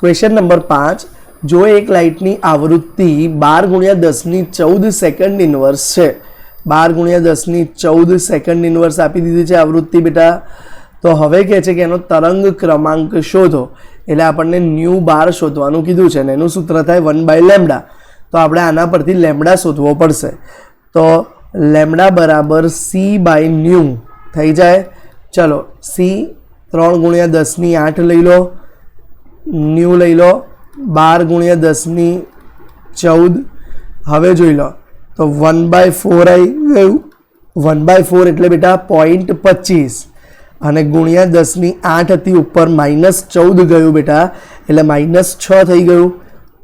Question number પાંચ. જો એક લાઇટની આવૃત્તિ બાર ગુણ્યા દસની ચૌદ સેકન્ડ ઇન્વર્સ છે. બાર ગુણ્યા દસની ચૌદ સેકન્ડ ઇન્વર્સ આપી દીધી છે આવૃત્તિ, બેટા. તો હવે કહે છે કે એનો તરંગ ક્રમાંક શોધો. એટલે આપણને ન્યૂ બાર શોધવાનું કીધું છે ને એનું સૂત્ર થાય વન બાય લેમડા. તો આપણે આના પરથી લેમડા શોધવો પડશે. તો લેમડા બરાબર સી બાય ન્યૂ. થઈ જાય? ચલો, સી ત્રણ ગુણ્યા દસની આઠ લઈ લો. ન્યૂ લઈ લો, બાર ગુણ્યા દસની ચૌદ. હવે જોઈ લો, તો વન બાય ફોર આવી ગયું. વન બાય ફોર એટલે બેટા પોઈન્ટ પચીસ. અને ગુણ્યા દસની આઠ હતી ઉપર માઇનસ ચૌદ ગયું બેટા, એટલે માઇનસ છ થઈ ગયું.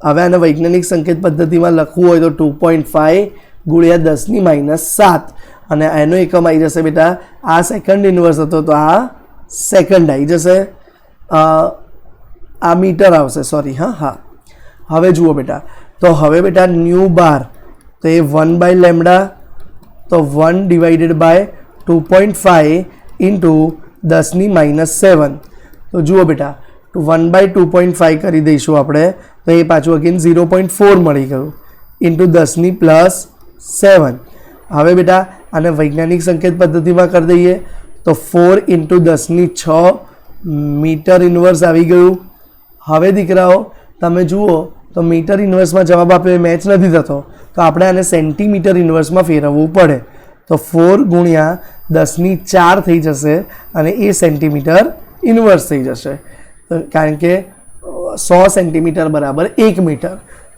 હવે આને વૈજ્ઞાનિક સંકેત પદ્ધતિમાં લખવું હોય તો ટુ પોઈન્ટ ફાઇવ ગુણ્યા દસની માઇનસ સાત. અને એનો એકમ આવી જશે બેટા, આ સેકન્ડ ઇન્વર્સ હતો, તો આ સેકન્ડ આવી જશે. આ મીટર આવશે સોરી હા હા. હવે જુઓ બેટા, તો હવે બેટા ન્યૂ બાર તો એ વન બાય લેમડા તો one divided by two point five into દસની માઇનસ સેવન તો જુઓ બેટા one by two point five કરી દઈશું આપણે, તો એ પાછું અગેન ઝીરો પોઈન્ટ ફોર મળી ગયું ઇન્ટુ દસની પ્લસ સેવન હવે બેટા, આને વૈજ્ઞાનિક સંકેત પદ્ધતિમાં કરી દઈએ, તો ફોર ઇન્ટુ દસની છ મીટર ઇન્વર્સ આવી ગયું હવે દીકરાઓ, તમે જુઓ, તો મીટર ઇન્વર્સમાં જવાબ આપ્યો એ મેચ નથી થતો. તો આપણે આને સેન્ટીમીટર ઇન્વર્સમાં ફેરવવું પડે. તો ફોર ગુણ્યા દસની ચાર થઈ જશે અને એ સેન્ટીમીટર ઇન્વર્સ થઈ જશે. કારણ કે, સો સેન્ટીમીટર બરાબર એક મીટર.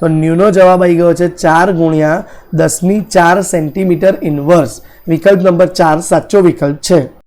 તો ન્યૂનો જવાબ આવી ગયો છે ચાર ગુણ્યા દસની ચાર સેન્ટીમીટર ઇન્વર્સ. વિકલ્પ નંબર ચાર સાચો વિકલ્પ છે.